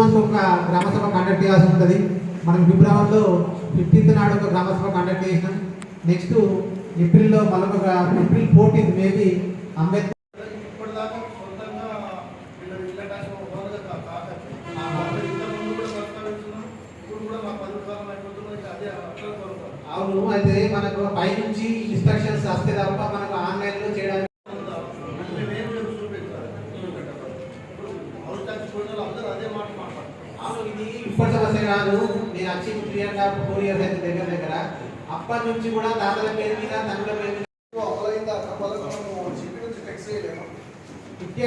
Months ఒక gram sabha conduct చేయాల్సి ఉంటుంది. మనం ఫిబ్రవరిలో ఫిఫ్టీన్త్ నాడు ఒక గ్రామసభ కండక్ట్ చేసినాం. నెక్స్ట్ ఏప్రిల్లో మళ్ళొక ఏప్రిల్ ఫోర్టీన్త్ మేబీ అంబేద్కర్ అవును అయితే మనకు పైనుంచి ఇన్స్ట్రక్షన్స్ వస్తే తప్ప మనకు కాదు నేను వచ్చి three and half four years అయితే దగ్గర దగ్గర అప్పటి నుంచి కూడా తాతల పేరు మీద తండ్రుల పేరు మీద ఫిఫ్టీ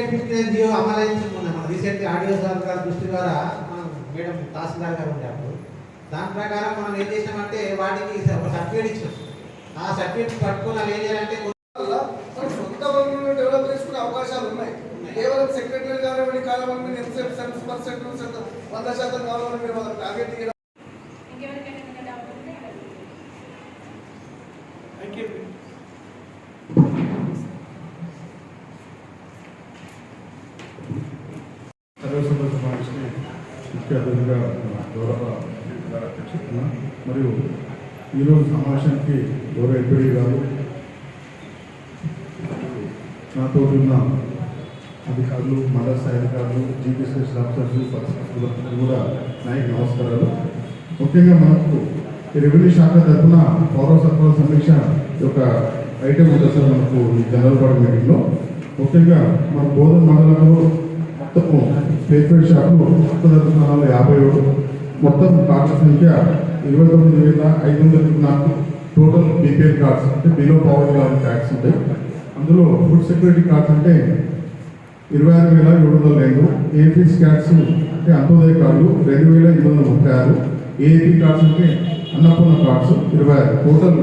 మన. రీసెంట్ ఆడియో సార్ గారి దృష్టి ద్వారా మనం మేడం తహసీల్దార్ గారు ఉండే అప్పుడు దాని ప్రకారం మనం ఏం చేసినామంటే వాటికి ఒక సర్టిఫికేట్ ఇచ్చాం ఆ సర్టిఫికేట్ పట్టుకొని అవి ఏం చేయాలంటే సొంత డెవలప్ చేసుకునే అవకాశాలు ఉన్నాయి. కేవలం సెక్రటరీ కానివ్వండి మీరు ఎంతసేపు సెవెన్ పర్సెంట్ వంద శాతం కావాలని మీరు వాళ్ళకి టార్గెట్ థ్యాంక్ యూ సర్వసభ ముఖ్య అతిథిగా గౌరవ అధ్యక్షులు మరియు ఈరోజు సమావేశానికి గౌరవ ఎంపీ గారు నాతో ఉన్న అధికారులు మండల అధికారులు జీపీఎస్ స్పెషల్ కూడా నాయకు నమస్కారాలు. ముఖ్యంగా మనకు రెవెన్యూ శాఖ తరఫున పౌర సరఫరా సమీక్ష యొక్క ఐటమ్ ఉంటుంది సార్ మనకు ఈ జనరల్ బాడీ మీటింగ్లో? ముఖ్యంగా మన బోధన మండలంలో మొత్తము పేపర్ షాపులు కొత్త యాభై ఏడు మొత్తం కార్డ్స్ సంఖ్య ఇరవై తొమ్మిది వేల ఐదు వందల నాలుగు. టోటల్ బీపీఎల్ కార్డ్స్ అంటే బిలో పవర్ ట్యాక్స్ ఉంటాయి. అందులో ఫుడ్ సెక్యూరిటీ కార్డ్స్ అంటే ఇరవై ఆరు వేల ఏడు వందల రెండు ఏపీ స్కాట్స్ అంటే అంత్యోదయ కార్డు రెండు వేల ఎనిమిది వందల ముప్పై ఆరు ఏపీ కార్డ్స్ అంటే అన్నపూర్ణ కార్డ్స్ ఇరవై ఆరు. టోటల్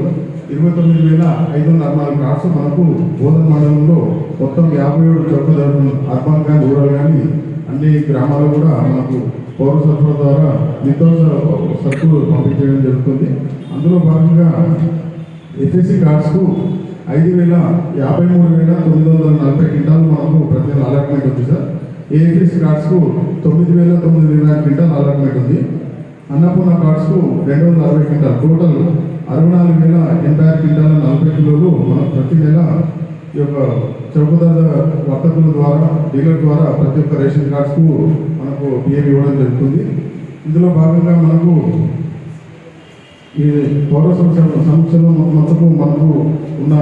ఇరవై తొమ్మిది వేల ఐదు వందల అరవై కార్డ్స్ మనకు బోధన మండలంలో మొత్తం యాభై ఏడు చౌకదారు అర్బన్ కానీ రూరల్ కానీ అన్ని గ్రామాల్లో కూడా మనకు పౌర సరఫరా ద్వారా నిత్యావసర సరుకులు పంపించడం జరుగుతుంది. అందులో భాగంగా ఎస్ఎస్సి కార్డ్స్కు ఐదు వేల యాభై మూడు వేల తొమ్మిది వందల నలభై క్వింటాలు మనకు ప్రతి నెల అలాట్మెంట్ ఉంది సార్ ఏఎఫ్ఎస్ కార్డ్స్కు తొమ్మిది వేల తొమ్మిది వేల క్వింటాల్ అలాట్మెంట్ ఉంది. అన్నపూర్ణ కార్డ్స్కు రెండు వందల అరవై క్వింటాల్. టోటల్ అరవై నాలుగు వేల ఎనభై ఆరు క్వింటాల నలభై కిలోలు మనం ప్రతి నెల ఈ యొక్క చౌకదార వర్తకుల ద్వారా డీలర్ ద్వారా ప్రతి ఒక్క రేషన్ కార్డ్స్కు మనకు బియ్యం ఇవ్వడం జరుగుతుంది. ఇందులో భాగంగా మనకు ఈ పౌర సంస్థ- సంస్థలు మనకు మనకు ఉన్న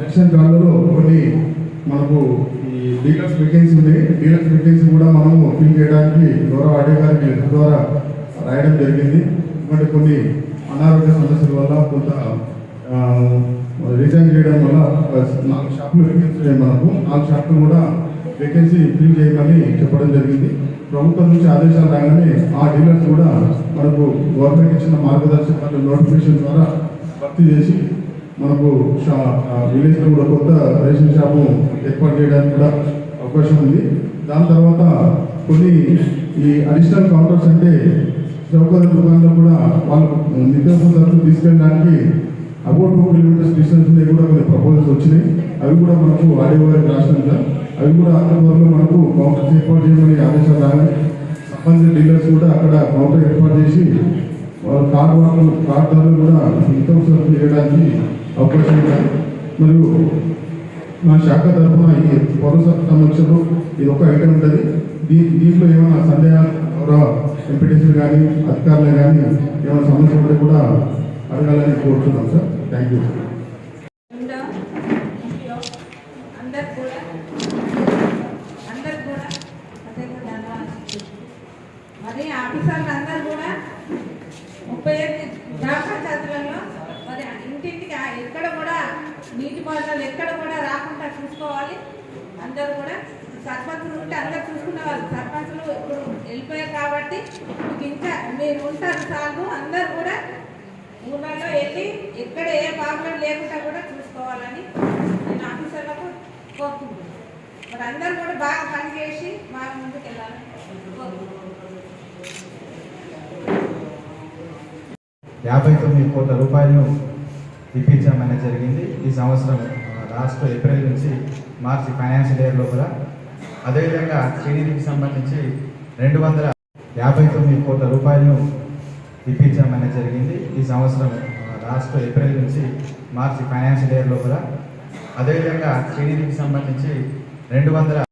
ఎలక్షన్ కార్డులలో కొన్ని మనకు ఈ డీలక్స్ వేకెన్సీ ఉన్నాయి డీలక్స్ వేకెన్సీ కూడా మనము ఫిల్ చేయడానికి గౌరవ ఆడియో గారికి ద్వారా రాయడం జరిగింది. ఇటువంటి కొన్ని అనారోగ్య సమస్యల వల్ల కొంత రిజైన్ చేయడం వల్ల నాలుగు షాపులు వేకెన్సీ ఉన్నాయి మనకు. నాలుగు షాపులు కూడా వేకెన్సీ ఫిల్ చేయమని చెప్పడం జరిగింది. ప్రభుత్వం నుంచి ఆదేశాలు రాగానే ఆ డీలర్స్ కూడా మనకు గవర్నమెంట్ ఇచ్చిన మార్గదర్శకాలు నోటిఫికేషన్ ద్వారా భర్తీ చేసి మనకు విలేజ్లో కూడా కొత్త రేషన్ షాపు ఏర్పాటు చేయడానికి కూడా అవకాశం ఉంది. దాని తర్వాత కొన్ని ఈ అడిషనల్ కౌంటర్స్ అంటే చౌకద దుకాణంలో కూడా వాళ్ళు నిత్యావసర సరుకులు తీసుకెళ్ళడానికి అబౌట్ టూ కిలోమీటర్స్ డిస్టెన్స్ మీద కూడా కొన్ని ప్రపోజల్స్ వచ్చినాయి. అవి కూడా మనకు ఆడియో వారికి రాసినాం సార్. అవి కూడా అందువల్ల మనకు కౌంటర్స్ ఏర్పాటు చేయమని ఆదేశాలు రాగానే సంబంధిత డీలర్స్ కూడా అక్కడ కౌంటర్ ఏర్పాటు చేసి వాళ్ళ కార్ వాళ్ళు కార్డుదారులు కూడా ఇన్కమ్ సర్ఫ్ చేయడానికి అవకాశం ఉంటాయి మరియు మా శాఖ తరఫున ఈ భరోసా సమక్షంలో ఇది ఒక ఐటమ్ ఉంటుంది. దీ దీంట్లో ఏమైనా సందేహాలు గౌరవ ఎంపీటీసీలు కానీ అధికారులు కానీ ఏమైనా సమస్య ఉంటే కూడా అడగాలని కోరుతున్నాం సార్. థ్యాంక్ యూ ఉందా అందరికి కూడా అందరికి కూడా అదే ధన్యవాదాలు మరి ఆఫీసర్లు అందరు కూడా ముప్పై ఐదు గ్రామ పంచాయతీలలో మరి ఇంటింటికి ఎక్కడ కూడా నీటి పారుదల ఎక్కడ కూడా రాకుండా చూసుకోవాలి. అందరూ కూడా సర్పంచులు ఉంటే అందరు చూసుకునేవాళ్ళు. సర్పంచులు ఇప్పుడు వెళ్ళిపోయారు కాబట్టి మీకు ఇంకా మీరు ఉంటారు చాలు అందరు కూడా ఊళ్ళలో వెళ్ళి ఎక్కడ ఏ ప్రాబ్లం లేకుండా కూడా చూసుకోవాలని నేను ఆఫీసర్లకు కోరుకుంటున్నాను. మరి అందరూ కూడా బాగా పనిచేసి బాగా ముందుకు వెళ్ళాలని కోరుకుంటున్నాను. యాభై తొమ్మిది కోట్ల రూపాయలను ఇప్పించడం జరిగింది. ఈ సంవత్సరం రాష్ట్ర లాస్ట్ ఏప్రిల్ నుంచి మార్చి ఫైనాన్షియల్ ఇయర్ లోపల. అదేవిధంగా టీడీపీకి సంబంధించి రెండు వందల యాభై తొమ్మిది కోట్ల రూపాయలను ఇప్పించామని జరిగింది. ఈ సంవత్సరం రాష్ట్ర లాస్ట్ ఏప్రిల్ నుంచి మార్చి ఫైనాన్షియల్ ఇయర్ లోపల. అదేవిధంగా శ్రీనిధికి సంబంధించి రెండు వందల